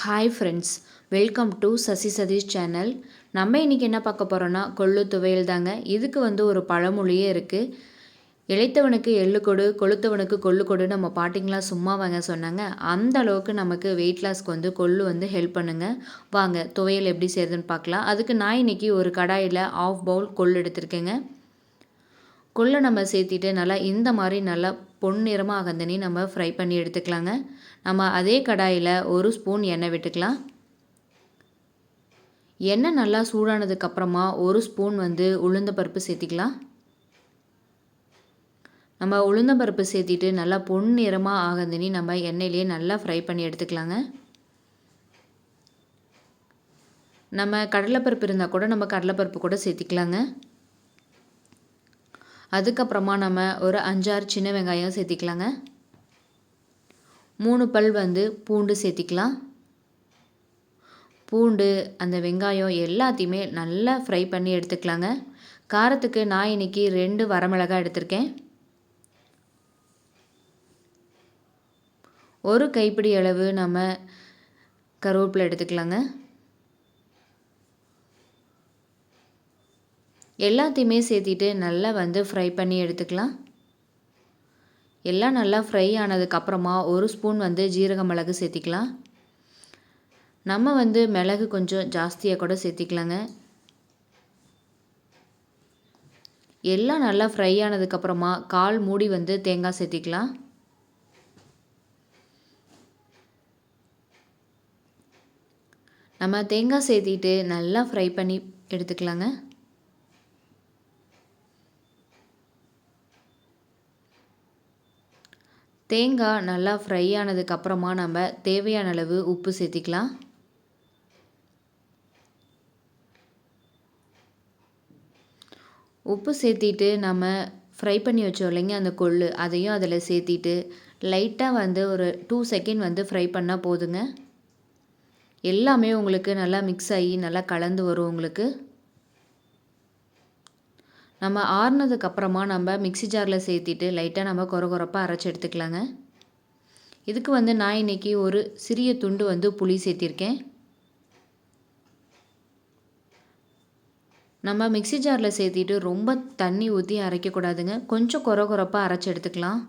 Hi friends welcome to Sasi Satish channel நம்ம இன்றைக்கி என்ன பார்க்க போகிறோன்னா கொள்ளு துவையல் தாங்க. இதுக்கு வந்து ஒரு பழமொழியே இருக்குது இழைத்தவனுக்கு எள்ளு கொடு கொளுத்தவனுக்கு கொள்ளு கொடு நம்ம பாட்டிங்களாம் சும்மா வாங்க சொன்னாங்க. அந்த அளவுக்கு நமக்கு வெயிட் லாஸ்க்கு வந்து கொள்ளு வந்து ஹெல்ப் பண்ணுங்க. வாங்க துவையல் எப்படி செய்யுதுன்னு பார்க்கலாம். அதுக்கு நான் இன்றைக்கி ஒரு கடாயில் ஆஃப் பவுல் கொள்ளு எடுத்திருக்கேங்க. கொள்ளை நம்ம சேர்த்திட்டு நல்லா இந்த மாதிரி நல்லா பொன்னிறமாக அகந்தனி நம்ம ஃப்ரை பண்ணி எடுத்துக்கலாங்க. நம்ம அதே கடாயில் ஒரு ஸ்பூன் எண்ணெய் விட்டுக்கலாம். எண்ணெய் நல்லா சூடானதுக்கப்புறமா ஒரு ஸ்பூன் வந்து உளுந்த பருப்பு சேர்த்திக்கலாம். நம்ம உளுந்தம்பருப்பு சேர்த்திட்டு நல்லா பொன்னிறமாக ஆகந்தனி நம்ம எண்ணெயிலேயே நல்லா ஃப்ரை பண்ணி எடுத்துக்கலாங்க. நம்ம கடலைப்பருப்பு இருந்தால் கூட நம்ம கடலைப்பருப்பு கூட சேர்த்திக்கலாங்க. அதுக்கப்புறமா நம்ம ஒரு அஞ்சாறு சின்ன வெங்காயம் சேர்த்திக்கலாங்க. மூணு பல் வந்து பூண்டு சேர்த்திக்கலாம். பூண்டு அந்த வெங்காயம் எல்லாத்தையுமே நல்லா ஃப்ரை பண்ணி எடுத்துக்கலாங்க. காரத்துக்கு நான் இன்றைக்கி ரெண்டு வரமிளகாய் எடுத்திருக்கேன். ஒரு கைப்பிடி அளவு நம்ம கருவேப்பிலை எடுத்துக்கலாங்க. எல்லாத்தையுமே சேர்த்திட்டு நல்லா வந்து ஃப்ரை பண்ணி எடுத்துக்கலாம். எல்லாம் நல்லா ஃப்ரை ஆனதுக்கப்புறமா ஒரு ஸ்பூன் வந்து ஜீரக மிளகு சேர்த்திக்கலாம். நம்ம வந்து மிளகு கொஞ்சம் ஜாஸ்தியாக கூட சேர்த்திக்கலாங்க. எல்லாம் நல்லா ஃப்ரை ஆனதுக்கப்புறமா கால் மூடி வந்து தேங்காய் சேர்த்திக்கலாம். நம்ம தேங்காய் சேர்த்திட்டு நல்லா ஃப்ரை பண்ணி எடுத்துக்கலாங்க. தேங்காய் நல்லா ஃப்ரை ஆனதுக்கப்புறமா நம்ம தேவையான அளவு உப்பு சேர்த்திக்கலாம். உப்பு சேர்த்திட்டு நம்ம ஃப்ரை பண்ணி வச்சோம் இல்லைங்க அந்த கொள்ளு. அதையும் அதில் சேர்த்திட்டு லைட்டாக வந்து ஒரு டூ செகண்ட் வந்து ஃப்ரை பண்ணால் போதுங்க. எல்லாமே உங்களுக்கு நல்லா மிக்ஸ் ஆகி நல்லா கலந்து வரும் உங்களுக்கு. நம்ம ஆறுனதுக்கப்புறமா நம்ம மிக்சி ஜாரில் சேர்த்திட்டு லைட்டாக நம்ம கொர குறப்பாக அரைச்சி எடுத்துக்கலாங்க. இதுக்கு வந்து நான் இன்றைக்கி ஒரு சிறிய துண்டு வந்து புளி சேர்த்திருக்கேன். நம்ம மிக்சி ஜாரில் சேர்த்திட்டு ரொம்ப தண்ணி ஊற்றி அரைக்கக்கூடாதுங்க. கொஞ்சம் கொர குறப்பாக அரைச்சி எடுத்துக்கலாம்.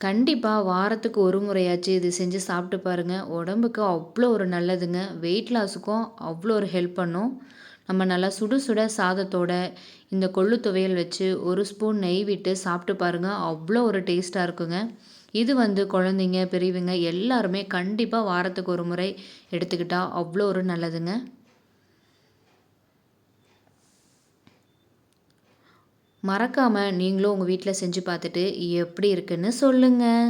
கண்டிப்பாக வாரத்துக்கு ஒரு முறையாச்சும் இது செஞ்சு சாப்பிட்டு பாருங்கள் உடம்புக்கு அவ்வளோ ஒரு நல்லதுங்க. வெயிட் லாஸுக்கும் அவ்வளோ ஒரு ஹெல்ப் பண்ணும். நம்ம நல்லா சுடு சுட சாதத்தோட இந்த கொள்ளு துவையல் வச்சு ஒரு ஸ்பூன் நெய் விட்டு சாப்பிட்டு பாருங்கள் அவ்வளோ ஒரு டேஸ்ட்டாக இருக்குங்க. இது வந்து குழந்தைங்க பெரியவங்க எல்லாருமே கண்டிப்பாக வாரத்துக்கு ஒரு முறை எடுத்துக்கிட்டால் அவ்வளோ ஒரு நல்லதுங்க. மறக்காமல் நீங்களும் உங்கள் வீட்டில் செஞ்சு பார்த்துட்டு எப்படி இருக்குன்னு சொல்லுங்கள்